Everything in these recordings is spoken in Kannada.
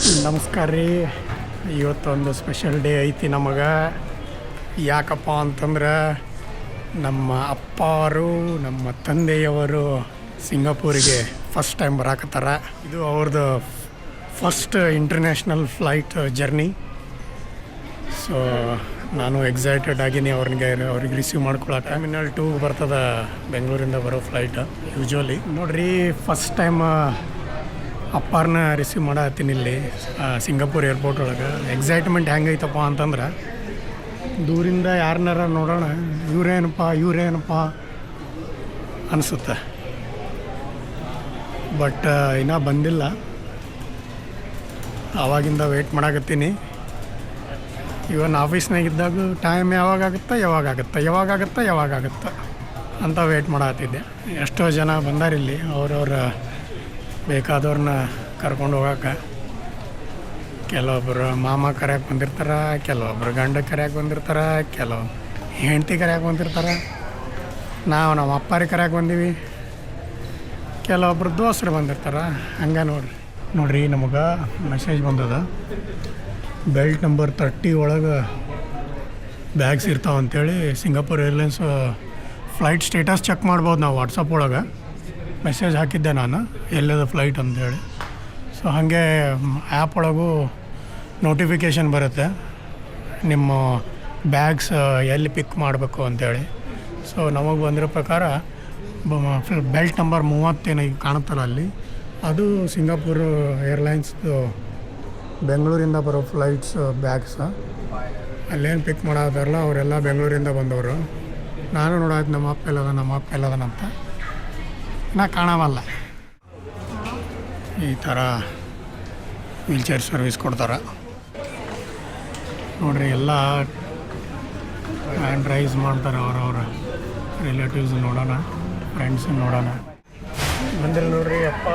ನಮಸ್ಕಾರ ರೀ. ಇವತ್ತೊಂದು ಸ್ಪೆಷಲ್ ಡೇ ಐತಿ ನಮಗೆ. ಯಾಕಪ್ಪ ಅಂತಂದ್ರೆ ನಮ್ಮ ಅಪ್ಪಾರು, ನಮ್ಮ ತಂದೆಯವರು ಸಿಂಗಾಪುರಿಗೆ ಫಸ್ಟ್ ಟೈಮ್ ಬರಾಕತ್ತಾರ. ಇದು ಅವ್ರದ್ದು first international flight journey so ನಾನು ಎಕ್ಸೈಟೆಡ್ ಆಗಿನಿ ಅವ್ರಿಗೆ ಅವ್ರಿಗೆ ರಿಸೀವ್ ಮಾಡ್ಕೊಳಕ್ಕೆ ಟರ್ಮಿನಲ್ ಟೂ ಬರ್ತದ, ಬೆಂಗಳೂರಿಂದ ಬರೋ ಫ್ಲೈಟ್ ಯೂಶ್ವಲಿ ನೋಡ್ರಿ ಫಸ್ಟ್ ಟೈಮ್ ಅಪ್ಪಾರನ್ನ ರಿಸೀವ್ ಮಾಡತ್ತೀನಿ ಇಲ್ಲಿ ಸಿಂಗಾಪುರ್ ಏರ್ಪೋರ್ಟ್ ಒಳಗೆ. ಎಕ್ಸೈಟ್ಮೆಂಟ್ ಹೆಂಗೈತಪ್ಪ ಅಂತಂದ್ರೆ, ದೂರಿಂದ ಯಾರನ್ನಾರ ನೋಡೋಣ, ಇವ್ರೇನಪ್ಪ ಇವ್ರೇನಪ್ಪ ಅನಿಸುತ್ತೆ. ಬಟ್ ಇನ್ನೂ ಬಂದಿಲ್ಲ. ಆವಾಗಿಂದ ವೆಯ್ಟ್ ಮಾಡಾಕತ್ತೀನಿ. ಇವನ್ ಆಫೀಸ್ನಾಗ ಇದ್ದಾಗ ಟೈಮ್ ಯಾವಾಗ ಆಗುತ್ತಾ ಯಾವಾಗ ಆಗುತ್ತಾ, ಯಾವಾಗ ಯಾವಾಗ ಅಂತ ವೆಯ್ಟ್ ಮಾಡತ್ತಿದ್ದೆ ಎಷ್ಟೋ ಜನ ಬಂದಾರಿಲ್ಲಿ, ಅವ್ರವ್ರ ಬೇಕಾದವ್ರನ್ನ ಕರ್ಕೊಂಡು ಹೋಗಕ್ಕೆ ಕೆಲವೊಬ್ಬರು ಮಾಮ ಕರೆಯಕ್ಕೆ ಬಂದಿರ್ತಾರೆ, ಕೆಲವೊಬ್ರು ಗಂಡ ಕರೆಯಕ್ಕೆ ಬಂದಿರ್ತಾರೆ, ಕೆಲವು ಹೆಂಡತಿ ಕರೆಯಕ್ಕೆ ಬಂದಿರ್ತಾರೆ. ನಾವು ನಮ್ಮ ಅಪ್ಪಾರಿಗೆ ಕರೆಯಕ್ಕೆ ಬಂದೀವಿ. ಕೆಲವೊಬ್ರು ದೋಸ್ತರು ಬಂದಿರ್ತಾರೆ. ಹಂಗೆ ನೋಡ್ರಿ. ನೋಡ್ರಿ, ನಮಗೆ ಮೆಸೇಜ್ ಬಂದದ. ಬೆಲ್ಟ್ ನಂಬರ್ ತರ್ಟಿ ಒಳಗೆ bags ಇರ್ತಾವಂಥೇಳಿ Singapore Airlines flight status check ಮಾಡ್ಬೋದು ನಾವು ವಾಟ್ಸಪ್ ಒಳಗೆ. ಮೆಸೇಜ್ ಹಾಕಿದ್ದೆ ನಾನು, ಎಲ್ಲದ ಫ್ಲೈಟ್ ಅಂತೇಳಿ ಸೊ ಹಾಗೆ ಆ್ಯಪ್ ಒಳಗೂ ನೋಟಿಫಿಕೇಷನ್ ಬರುತ್ತೆ. ನಿಮ್ಮ ಬ್ಯಾಗ್ಸ್ ಎಲ್ಲಿ ಪಿಕ್ ಮಾಡಬೇಕು ಅಂತೇಳಿ ಸೊ ನಮಗೆ ಬಂದಿರೋ ಪ್ರಕಾರ ಬೆಲ್ಟ್ ನಂಬರ್ ಮೂವತ್ತೇನು ಈಗ ಕಾಣುತ್ತಲ್ಲ ಅಲ್ಲಿ. ಅದು ಸಿಂಗಾಪುರ್ ಏರ್ಲೈನ್ಸ್ದು ಬೆಂಗಳೂರಿಂದ ಬರೋ ಫ್ಲೈಟ್ಸ್ ಬ್ಯಾಗ್ಸ್ ಅಲ್ಲೇನು ಪಿಕ್ ಮಾಡೋದಾರಲ್ಲ ಅವರೆಲ್ಲ ಬೆಂಗಳೂರಿಂದ ಬಂದವರು. ನಾನು ನೋಡಾಯ್ತು ನಮ್ಮ ಅಪ್ಪ ಎಲ್ಲದ ನಮ್ಮ ಅಪ್ಪ ಎಲ್ಲದನಂತ. ನಾ ಕಾಣವಲ್ಲ. ಈ ಥರ ವೀಲ್ ಚೇರ್ ಸರ್ವಿಸ್ ಕೊಡ್ತಾರೆ. ನೋಡ್ರಿ ಎಲ್ಲ ಹ್ಯಾಂಡ್ ರೈಸ್ ಮಾಡ್ತಾರೆ ಅವರವ್ರ ರಿಲೇಟಿವ್ಸ್ ನೋಡೋಣ ಫ್ರೆಂಡ್ಸ್ ನೋಡೋಣ. ಬಂದಿಲ್ಲ ನೋಡ್ರಿ ಅಪ್ಪ.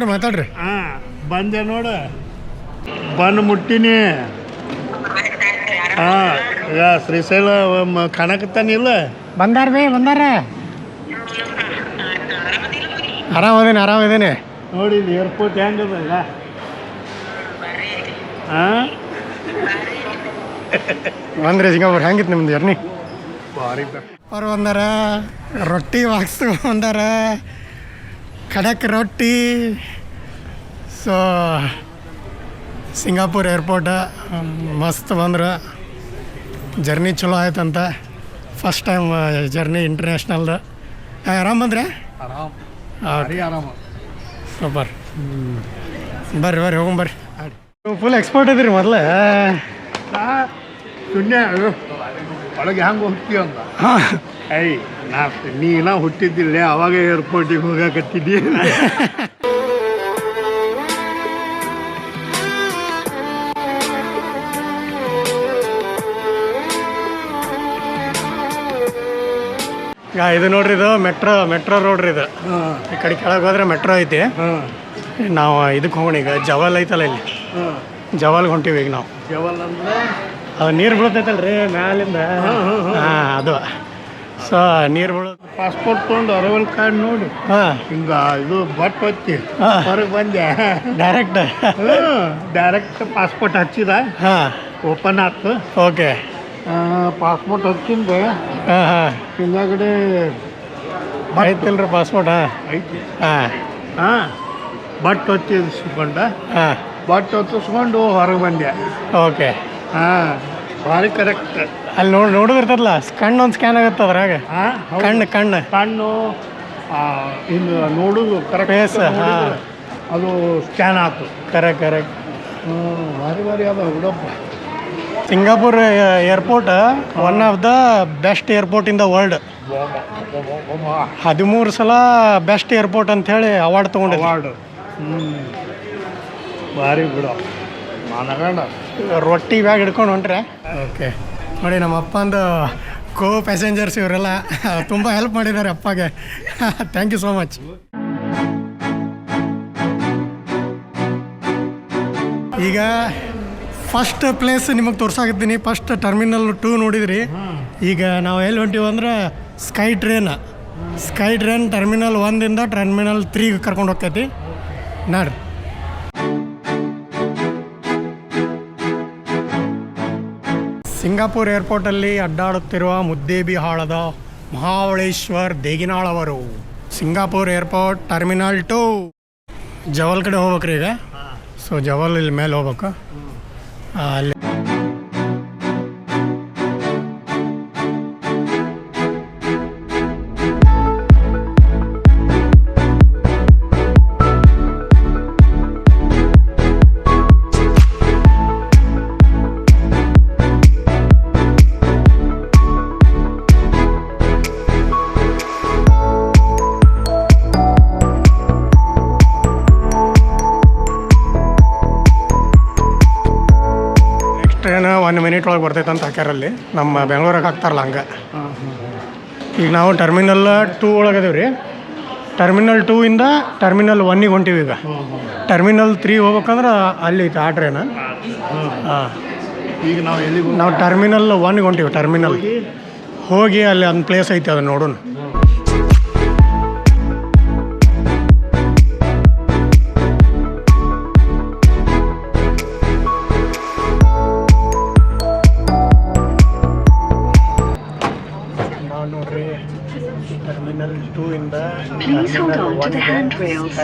ಹಿಡ್ಕೋರಿ ಮಾತಾಡ್ರಿ. ಹಾಂ ಬಂದೆ ನೋಡು. ಬಂದು ಮುಟ್ಟಿನಿ. ಹಾಂ ಈಗ ಶ್ರೀಶೈಲ ಕಾಣಕತ್ತಾನ ಕಾಣಕತ್ತಾನಿಲ್ಲ ಬಂದಾರ ಬೇ ಬಂದಾರ. ಆರಾಮದೇನೆ ಆರಾಮದೇನೆ ನೋಡಿ ಇಲ್ಲಿ ಏರ್ಪೋರ್ಟ್ ಹೆಂಗದ ಈಗ? ಹಾಂ? ಬಂದ್ರಿ ಸಿಂಗಾಪುರ್ ಹೆಂಗಿತ್ತು ನಿಮ್ದು ಜರ್ನಿ ಭಾರಿ ಅವ್ರು ಬಂದಾರ ರೊಟ್ಟಿ ವಾಕ್ಸ್ ಬಂದಾರ ಖಡಕ್ ರೊಟ್ಟಿ ಸೊ ಸಿಂಗಾಪುರ್ ಏರ್ಪೋರ್ಟ ಮಸ್ತ್ ಬಂದ್ರೆ. ಜರ್ನಿ ಚಲೋ ಆಯ್ತಂತ. ಫಸ್ಟ್ ಟೈಮ್ ಜರ್ನಿ ಇಂಟರ್ನ್ಯಾಷನಲ್ದು ಆರಾಮ್ ಬಂದ್ರೆ? ಸೂಪರ್. ಬರ್ರಿ ಬರ್ರಿ ಹೋಗೊಂಬರ್ರಿ ಫುಲ್ ಎಕ್ಸ್ಪರ್ಟ್ ಇದ್ರಿ ಮೊದಲೇ. ಒಳಗೆ ಹೆಂಗೆ ಹೋಗ್ತೀವಿ ಅಂತ. ಹಾಂ. ಐ ನಾ ನೀನ ಹುಟ್ಟಿದ್ದಿಲ್ಲ ಅವಾಗ ಏರ್ಪೋರ್ಟಿಗೆ ಹೋಗಕತ್ತಿದ್ದೀ. ಇದು ನೋಡ್ರಿ ಇದು ಮೆಟ್ರೋ ಮೆಟ್ರೋ ರೋಡ್ ರೀ ಇದು ಈ ಕಡೆ ಕೆಳಗೆ ಹೋದ್ರೆ ಮೆಟ್ರೋ ಐತಿ. ನಾವು ಇದಕ್ಕೆ ಹೋಗೋಣ ಈಗ ಜವಾಲ್ ಐತಲ್ಲ ಇಲ್ಲಿ. ಜವಾಲ್ ಜವಾಲ್ಗೆ ಹೊಂಟೀವಿ ಈಗ ನಾವು. ಜವಲ್ ಅಂದ್ರೆ? ಅದು ನೀರು ಬೀಳ್ತೈತಲ್ಲ ರೀ ಮ್ಯಾಲಿಂದ ಹಾಂ ಅದು. ಸೊ ನೀರು ಬೀಳೋದು. ಪಾಸ್ಪೋರ್ಟ್ ತಗೊಂಡು ಅರವಲ್ ಕಾರ್ಡ್ ನೋಡಿ. ಹಾಂ. ಹಿಂಗ ಇದು ಬಟ್ ಹೊತ್ತಿ. ಹಾ. ಹೊರಗೆ ಬಂದೆ ಡೈರೆಕ್ಟ್ ಡೈರೆಕ್ಟ್ ಪಾಸ್ಪೋರ್ಟ್ ಹಚ್ಚಿದ. ಹಾಂ. ಓಪನ್ ಆಯ್ತು ಓಕೆ. ಪಾಸ್ಪೋರ್ಟ್ ಹಚ್ಚಿಂದ ಹಾಂ ಹಾಂ. ಹಿಂದಾಗಡೆ ಐತಿಲ್ರಿ ಪಾಸ್ಪೋರ್ಟ್ ಹಾಂ. ಐತಿ ಹಾಂ. ಹಾಂ. ಬಟ್ ಹೊತ್ತಿಸ್ಕೊಂಡ. ಹಾಂ. ಬಟ್ ಹೊತ್ತಿಸ್ಕೊಂಡು ಹೊರಗೆ ಬಂದೆ ಓಕೆ. ಹಾಂ. ಭಾರಿ ಕರೆಕ್ಟ್ ಅಲ್ಲಿ ನೋಡಿ ನೋಡಿದಿರ್ತದಲ್ಲ? ಕಣ್ಣು ಒಂದು ಸ್ಕ್ಯಾನ್ ಆಗುತ್ತೆ ಅದ್ರಾಗ. ಹಾಂ ಕಣ್ಣು ಕಣ್ಣು. ಕಣ್ಣು ಇನ್ನು ನೋಡುದು ಕರೆಕ್ಟ್. ಅದು ಸ್ಕ್ಯಾನ್ ಆಯ್ತು ಕರೆಕ್ಟ್ ಕರೆಕ್ಟ್ ಭಾರಿ ಭಾರಿ ಅದ ಹುಡಪ್ಪ Singapore airport one of the best airport in the world ಹದಿಮೂರು ಸಲ ಬೆಸ್ಟ್ ಏರ್ಪೋರ್ಟ್ ಅಂತ ಹೇಳಿ ಅವಾರ್ಡ್ ತೊಗೊಂಡು ಅವಾರ್ಡ್ ಹ್ಞೂ ಭಾರಿ ಬಿಡ. ಮನಗಂಡ. ರೊಟ್ಟಿ ಬ್ಯಾಗ್ ಹಿಡ್ಕೊಂಡು ಹೊಂಟ್ರೆ. ಓಕೆ ನೋಡಿ, ನಮ್ಮ ಅಪ್ಪಂದು ಕೋ ಪ್ಯಾಸೆಂಜರ್ಸ್ ಇವರೆಲ್ಲ, ತುಂಬ ಹೆಲ್ಪ್ ಮಾಡಿದ್ದಾರೆ ಅಪ್ಪಗೆ. ಥ್ಯಾಂಕ್ ಯು ಸೋ ಮಚ್ ಈಗ ಫಸ್ಟ್ ಪ್ಲೇಸ್ ನಿಮಗೆ ತೋರ್ಸಾಕತ್ತೀನಿ ಫಸ್ಟ್ ಟರ್ಮಿನಲ್ ಟೂ ನೋಡಿದ್ರಿ. ಈಗ ನಾವು ಎಲ್ಲಿ ಹೊಂಟೀವಿ ಅಂದ್ರೆ sky train sky train terminal ಒಂದಿಂದ terminal ತ್ರೀಗೆ ಕರ್ಕೊಂಡು ಹೋಗ್ತೈತಿ. ನೋಡ್ರಿ. ಸಿಂಗಾಪುರ್ ಏರ್ಪೋರ್ಟಲ್ಲಿ ಅಡ್ಡಾಡುತ್ತಿರುವ ಮುದ್ದೇಬಿಹಾಳದ Mahabaleshwar ದೇಗಿನಾಳವರು Singapore airport terminal two. Jewel ಕಡೆ ಹೋಗ್ಬೇಕ್ರಿ ಈಗ. ಸೊ ಜವಲ್ ಇಲ್ಲಿ ಮೇಲೆ ಹೋಗ್ಬೇಕು. ಅಲ್ಲಿ ಒನ್ ಮಿನಿಟ್ ಒಳಗೆ ಬರ್ತೈತೆ ಅಂತ ಹಾಕ್ಯಾರಲ್ಲಿ. ನಮ್ಮ ಬೆಂಗಳೂರಾಗ ಹಾಕ್ತಾರಲ್ಲ ಹಂಗೆ. ಈಗ ನಾವು ಟರ್ಮಿನಲ್ ಟೂ ಒಳಗೆ ಅದೇವ್ರಿ ಟರ್ಮಿನಲ್ ಟೂ ಇಂದ ಟರ್ಮಿನಲ್ ಒನ್ನಿಗೆ ಹೊಂಟೀವಿ ಈಗ. ಟರ್ಮಿನಲ್ ತ್ರೀ ಹೋಗ್ಬೇಕಂದ್ರೆ ಅಲ್ಲಿ ಐತೆ ಆ ಟ್ರೇನ್ ಹಾಂ. ಈಗ ನಾವು ಎಲ್ಲಿ ನಾವು ಟರ್ಮಿನಲ್ ಒನ್ಗೆ ಹೊಂಟೀವಿ ಟರ್ಮಿನಲ್ ಹೋಗಿ ಅಲ್ಲಿ ಒಂದು ಪ್ಲೇಸ್ ಐತೆ ಅದನ್ನ ನೋಡೋಣ Please hold on to the handrails.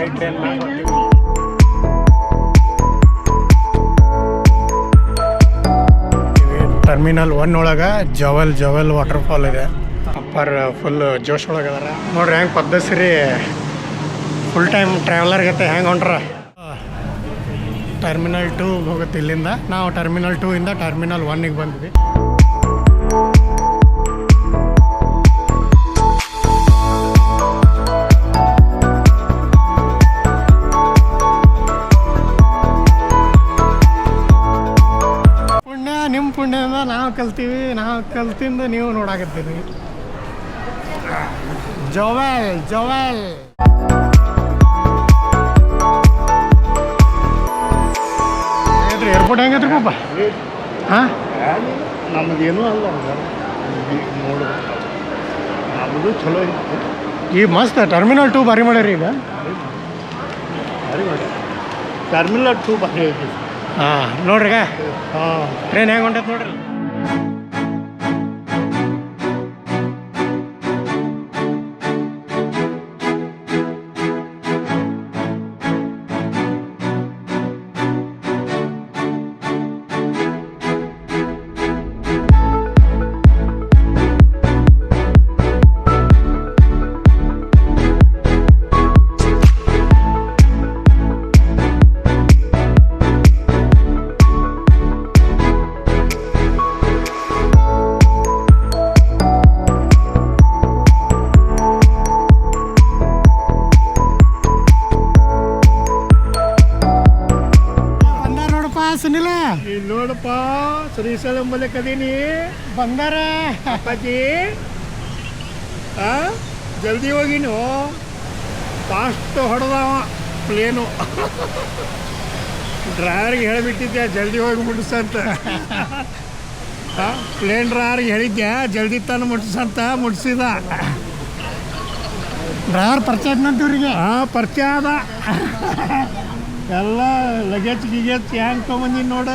Terminal one ಒಳಗೆ ಜವಲ್ ಜವಲ್ ವಾಟರ್ಫಾಲ್ ಇದೆ. ಅಪ್ಪರ್ ಫುಲ್ ಜೋಶ್ ಒಳಗೆ ಅದಾರ. ನೋಡ್ರಿ ಹೆಂಗೆ ಪದ್ಧತಿ ಫುಲ್ ಟೈಮ್ ಟ್ರಾವೆಲರ್ ಗತೆ ಹೆಂಗೆ ಹೊಂಟ್ರ. ಟರ್ಮಿನಲ್ ಟೂ ಹೋಗುತ್ತೆ ಇಲ್ಲಿಂದ. ನಾವು ಟರ್ಮಿನಲ್ ಟೂ ಇಂದ ಟರ್ಮಿನಲ್ ಒನ್ನಿಗೆ ಬಂದ್ವಿ. ನಾವು ಕಲ್ತೀವಿ ನಾವು ಕಲ್ತಿಂದ ನೀವು ನೋಡಾಕತ್ತೀರಿ. ಜೋವೆಲ್ ಜೋವೆಲ್. ಏರ್ಪೋರ್ಟ್ ಹೆಂಗೈತ್ರಿ ಪಾಪ? ಹಾಂ? ನಮ್ಮದೇನೂ ಅಲ್ಲ ನೋಡು ನಮ್ಮದು ಚಲೋ ಇತ್ತು ಈ ಮಸ್ತ್ ಟರ್ಮಿನಲ್ ಟೂ ಬಾರಿ ಮಾಡ್ಯಾರ ಈಗ. ಟರ್ಮಿನಲ್ ಟೂ ಭಾರಿ ಐತಿ. ಹಾಂ ನೋಡ್ರಿ ಹಾಂ. ಟ್ರೈನ್ ಹೆಂಗೆ ಹೊಂಟೈತೆ ನೋಡ್ರಿ? ಬಂದಾರ ಶ್ರೀಶೈಲಂ ಅದೀನಿ ಬಂಗಾರ ಅಪ್ಪಾಜಿ. ಆ ಜಲ್ದಿ ಹೋಗಿನು ಫಾಸ್ಟ್ ಹೊಡೆದವ ಪ್ಲೇನು ಡ್ರೈವರ್ಗೆ ಹೇಳಿಬಿಟ್ಟಿದ್ದೆ ಜಲ್ದಿ ಹೋಗಿ ಮುಟ್ಸಂತ ಪ್ಲೇನ್ ಡ್ರೈವರ್ಗೆ ಹೇಳಿದ್ದೆ ಜಲ್ದಿ ತಂದು ಮುಟ್ಸಂತ ಮುಟ್ಸಿದ ಡ್ರೈವರ್ ಪರಿಚಯ ಇವ್ರಿಗೆ? ಹಾಂ ಪರಿಚಯ ಅದ ಎಲ್ಲ ಲಗೇಜ್ ಗಿಗೇಜ್ ಹ್ಯಾಂಗೆ ತೊಗೊಂಬಂದಿನಿ ನೋಡ.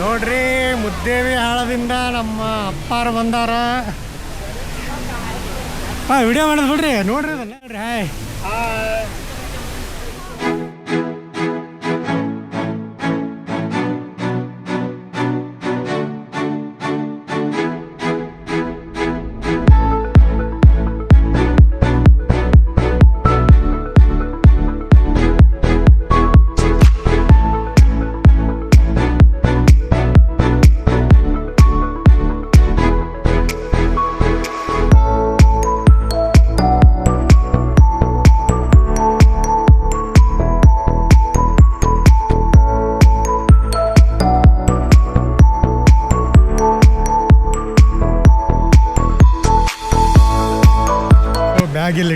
ನೋಡ್ರಿ ಮುದ್ದೇವಿ ಹಾಳದಿಂದ ನಮ್ಮ ಅಪ್ಪಾರು ಬಂದಾರ. ಹಾಂ ವಿಡಿಯೋ ಮಾಡೋದು ಬಿಡ್ರಿ ನೋಡ್ರಿ ಅದನ್ನ ನೋಡ್ರಿ ಹಾಯ್.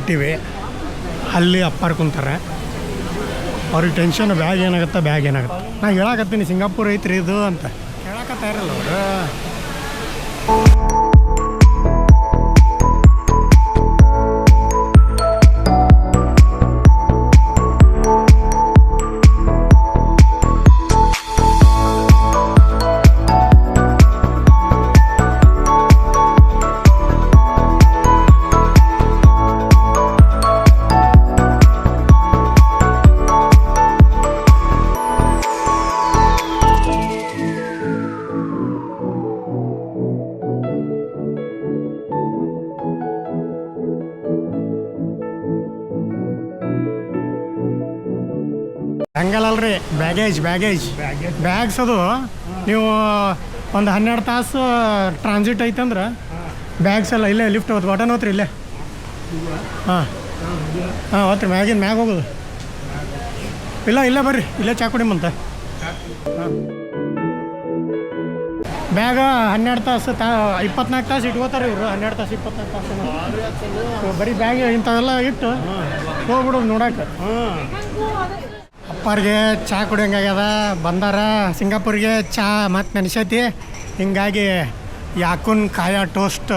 ಇಟ್ಟಿವಿ ಅಲ್ಲಿ ಅಪ್ಪಾರ್ ಕುಂತಾರೆ. ಅವ್ರಿಗೆ ಟೆನ್ಷನ್ ಬ್ಯಾಗ್ ಏನಾಗುತ್ತೆ? ಬ್ಯಾಗ್ ಏನಾಗುತ್ತೆ? ನಾ ಹೇಳಕತ್ತೀನಿ, ಸಿಂಗಾಪುರ್ ಐತ್ರಿ ಇದು ಅಂತ. ಹೇಳಕತ್ತ ಇರಲ್ಲ ಅವರು. ಹಂಗಲ್ಲಲ್ರಿ ಬ್ಯಾಗೇಜ್ ಬ್ಯಾಗೇಜ್ ಬ್ಯಾಗ್ಸ್ ಅದು ನೀವು ಒಂದು ಹನ್ನೆರಡು ತಾಸು ಟ್ರಾನ್ಸಿಟ್ ಐತಂದ್ರೆ ಬ್ಯಾಗ್ಸ್ ಎಲ್ಲ ಇಲ್ಲೇ ಲಿಫ್ಟ್ ಹೋದ್ ಬಟನ್ ಹೋತ್ರಿ ಇಲ್ಲೇ. ಹಾಂ. ಹಾಂ ಹೋತ್ರಿ ಮ್ಯಾಗಿನ ಮ್ಯಾಗ ಹೋಗೋದು. ಇಲ್ಲ ಇಲ್ಲೇ ಬರ್ರಿ ಇಲ್ಲೇ ಚಾ ಕುಡಿಮಂತ ಬ್ಯಾಗ ಹನ್ನೆರಡು ತಾಸು ತಾ ಇಪ್ಪತ್ನಾಲ್ಕು ತಾಸು ಇಟ್ಕೋತಾರೆ ಇವರು ಹನ್ನೆರಡು ತಾಸು ಇಪ್ಪತ್ನಾಲ್ಕು ತಾಸು. ಬರೀ ಬ್ಯಾಗ್ ಇಂಥವೆಲ್ಲ ಇಟ್ಟು ಹೋಗ್ಬಿಡೋದು ನೋಡಕ್ಕೆ ಅಪ್ಪರಿಗೆ ಚಹಾ ಕುಡಿಯಂಗಾಗ್ಯದ ಬಂದಾರ. ಸಿಂಗಾಪುರ್ಗೆ ಚಹಾ ಮತ್ತು ನೆನೆಸೈತಿ. ಹಿಂಗಾಗಿ ಯಾಕುನ್ ಕಾಯ ಟೋಸ್ಟ್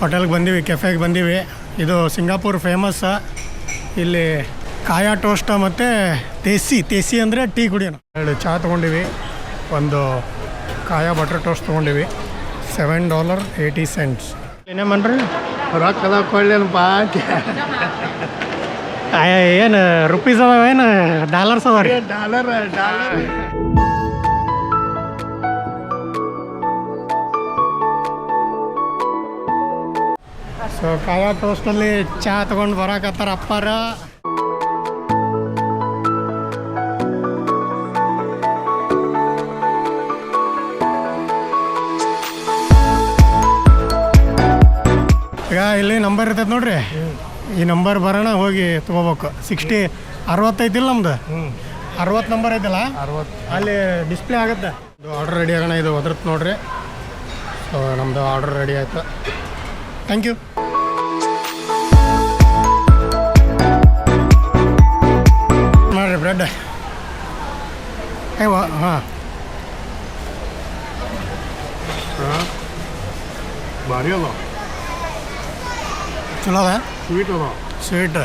ಹೋಟೆಲ್ಗೆ ಬಂದೀವಿ, ಕೆಫೆಗೆ ಬಂದೀವಿ. ಇದು ಸಿಂಗಾಪುರ್ ಫೇಮಸ್ ಇಲ್ಲಿ ಕಾಯ ಟೋಸ್ಟ್ ಮತ್ತು ತೇಸಿ ತೇಸಿ ಅಂದರೆ ಟೀ ಕುಡಿಯೋಣ. ಹೇಳಿ ಚಹಾ ತೊಗೊಂಡಿವಿ. ಒಂದು kaya butter toast ತೊಗೊಂಡಿವಿ. Seven dollar eighty cents. ಏನೇ ಮಾಡ್ರಿ? ರೊಕ್ಕದ ಕೊಳ್ಳೇನಪ್ಪ ಏನು ರುಪೀಸ್ ಅದಾವ ಏನು ಡಾಲರ್ಸ್ ಅದಾವ ರೀ? Dollar dollar. ಸೊ ಕಾಯ ಟೋಸ್ಟಲ್ಲಿ ಚಹಾ ತಗೊಂಡು ಬರಾಕತ್ತಾರ ಅಪ್ಪಾರ. ಈಗ ಇಲ್ಲಿ ನಂಬರ್ ಇರ್ತೈತೆ ನೋಡ್ರಿ. ಈ ನಂಬರ್ ಬರೋಣ ಹೋಗಿ ತೊಗೋಬೇಕು. ಸಿಕ್ಸ್ಟಿ ಅರವತ್ತೈತಿಲ್ಲ ನಮ್ದು. ಅರವತ್ತು ನಂಬರ್ ಐತಲ್ಲ? ಅರವತ್ತು. ಅಲ್ಲಿ ಡಿಸ್ಪ್ಲೇ ಆಗುತ್ತೆ. ಆರ್ಡರ್ ರೆಡಿ ಆಗೋಣ ಇದು ಒದರ್ತ್ ನೋಡ್ರಿ. ಸೊ ನಮ್ಮದು ಆರ್ಡರ್ ರೆಡಿ ಆಯ್ತು. ಥ್ಯಾಂಕ್ ಯು ಮಾಡಿರಿ ಬ್ರೆಡ್ ಏ ಹಾಂ. ಭಾರಿ ಅದ ಚಲೋ ಅದ ಸ್ವೀಟ್ ಅದ ಸ್ವೀಟ್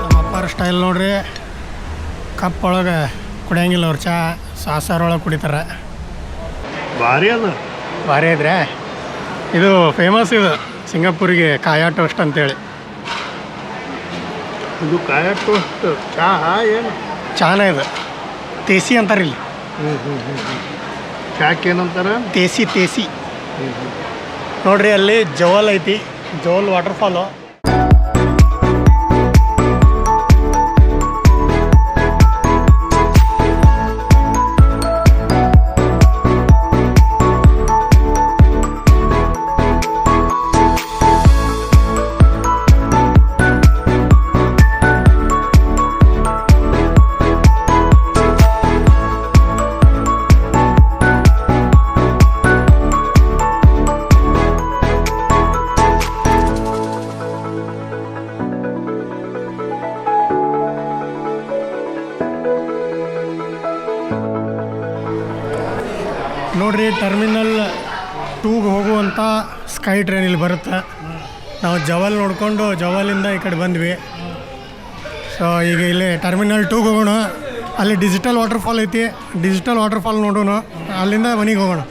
ನಮ್ಮ ಅಪ್ಪಾರ ಸ್ಟೈಲ್ ನೋಡ್ರಿ ಕಪ್ ಒಳಗೆ ಕುಡಿಯಂಗಿಲ್ಲ ಅವ್ರು ಚಹಾ ಸಾಸಾರೊಳಗೆ ಕುಡಿತಾರೆ ಭಾರಿ ಅದ ಭಾರಿ ಇದ್ರೆ ಇದು ಫೇಮಸ್ ಇದು ಸಿಂಗಾಪುರಿಗೆ ಕಾಯಾ ಟೋಸ್ಟ್ ಅಂತೇಳಿ. ಇದು ಕಾಯಾ ಟೋಸ್ಟ್ ಚಹಾ ಏನು? ಚಾನ ಇದು. ತೇಸಿ ಅಂತಾರೆ ಇಲ್ಲಿ. ಚಾಕ್ ಏನಂತಾರೆ? ತೇಸಿ ತೇಸಿ. ನೋಡ್ರಿ ಅಲ್ಲಿ ಜೋಲ್ ಐತಿ ಜೋಲ್ ವಾಟರ್ಫಾಲು ಟರ್ಮಿನಲ್ ಟೂಗೆ ಹೋಗುವಂಥ ಸ್ಕೈ ಟ್ರೈನ್ ಇಲ್ಲಿ ಬರುತ್ತೆ. ನಾವು ಜವಲ್ ನೋಡಿಕೊಂಡು ಜವಲಿಂದ ಈ ಕಡೆ ಬಂದ್ವಿ. ಸೊ ಈಗ ಇಲ್ಲಿ ಟರ್ಮಿನಲ್ ಟೂಗೆ ಹೋಗೋಣ. ಅಲ್ಲಿ ಡಿಜಿಟಲ್ ವಾಟರ್ಫಾಲ್ ಐತಿ. ಡಿಜಿಟಲ್ ವಾಟರ್ಫಾಲ್ ನೋಡೋಣ. ಅಲ್ಲಿಂದ ಮನೆಗೆ ಹೋಗೋಣ.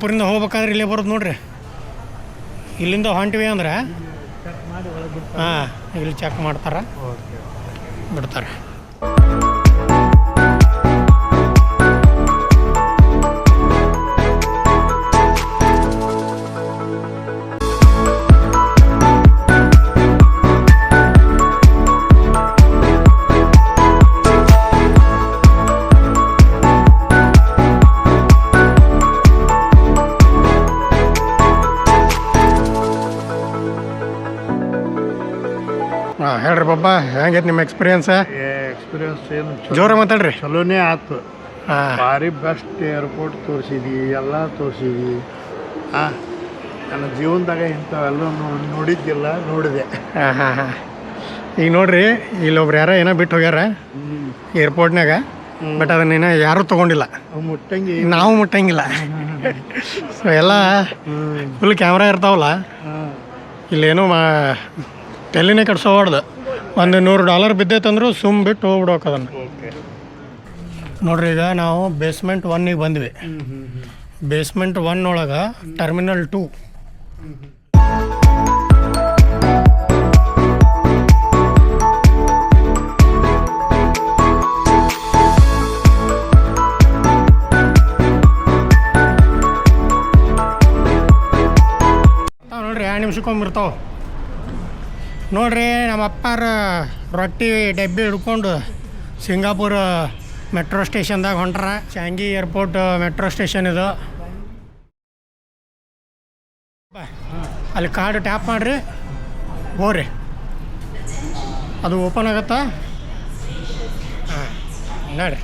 ಸಿಂಗಾಪುರಿಂದ ಹೋಗ್ಬೇಕಾದ್ರೆ ಇಲ್ಲೇ ಬರೋದು ನೋಡ್ರಿ. ಇಲ್ಲಿಂದ ಹೊಂಟಿವಿ ಅಂದ್ರೆ ಹಾಂ ಇಲ್ಲಿ ಚೆಕ್ ಮಾಡ್ತಾರೆ. ಬಿಡ್ತಾರೆ. ಹೆಂಗೈತೆ ನಿಮ್ಮ ಎಕ್ಸ್ಪೀರಿಯನ್ಸ್ ಎಕ್ಸ್ಪೀರಿಯನ್ಸ್ ಏನು ಜೋರ ಮಾತಾಡ್ರಿ. ಚಲೋನೇ ಆತು. ಭಾರಿ ಬೆಸ್ಟ್ ಏರ್ಪೋರ್ಟ್ ತೋರಿಸಿದಿ ಎಲ್ಲ ತೋರಿಸಿದಿ. ಹಾಂ ನನ್ನ ಜೀವನದಾಗ ಇಂಥವೆಲ್ಲ ನೋಡಿದ್ದಿಲ್ಲ ನೋಡಿದೆ. ಹಾಂ ಹಾಂ ಹಾಂ. ಈಗ ನೋಡ್ರಿ ಇಲ್ಲೊಬ್ರು ಯಾರೋ ಏನೋ ಬಿಟ್ಟು ಹೋಗ್ಯಾರ ಏರ್ಪೋರ್ಟ್ನಾಗ ಬಟ್ ಅದನ್ನ ಯಾರು ಯಾರೂ ತೊಗೊಂಡಿಲ್ಲ. ಮುಟ್ಟಂಗೆ ನಾವು ಮುಟ್ಟಂಗಿಲ್ಲ. ಸೊ ಎಲ್ಲ ಫುಲ್ ಕ್ಯಾಮ್ರಾ ಇರ್ತಾವಲ್ಲ ಇಲ್ಲೇನು ಮಾ ತಲೆನೇ ಕಟ್ಸೋಬಾರ್ದು ಒಂದು ನೂರು ಡಾಲರ್ ಬಿದ್ದೈತಂದ್ರು ಸುಮ್ ಬಿಟ್ಟು ಹೋಗ್ಬಿಡೋಕೆ ಅದನ್ನ ನೋಡ್ರಿ ಈಗ ನಾವು ಬೇಸ್ಮೆಂಟ್ ಒನ್ನಿಗೆ ಬಂದ್ವಿ. ಬೇಸ್ಮೆಂಟ್ ಒನ್ ಒಳಗೆ ಟರ್ಮಿನಲ್ ಟೂ ನೋಡ್ರಿ, ಎರಡು ನಿಮಿಷಕ್ಕೊಮ್ಮೆ ಇರ್ತಾವೆ ನೋಡ್ರಿ ನಮ್ಮ ಅಪ್ಪಾರ ರೊಟ್ಟಿ ಡಬ್ಬಿ ಹಿಡ್ಕೊಂಡು ಸಿಂಗಾಪುರ ಮೆಟ್ರೋ ಸ್ಟೇಷನ್ದಾಗ ಹೊಂಟ್ರ. ಚಾಂಗಿ ಏರ್ಪೋರ್ಟ್ ಮೆಟ್ರೋ ಸ್ಟೇಷನ್ ಇದು. ಅಲ್ಲಿ ಕಾರ್ಡ್ ಟ್ಯಾಪ್ ಮಾಡಿರಿ. ಹೋರಿ ಅದು ಓಪನ್ ಆಗತ್ತಾ? ಹಾಂ. ನೋಡ್ರಿ.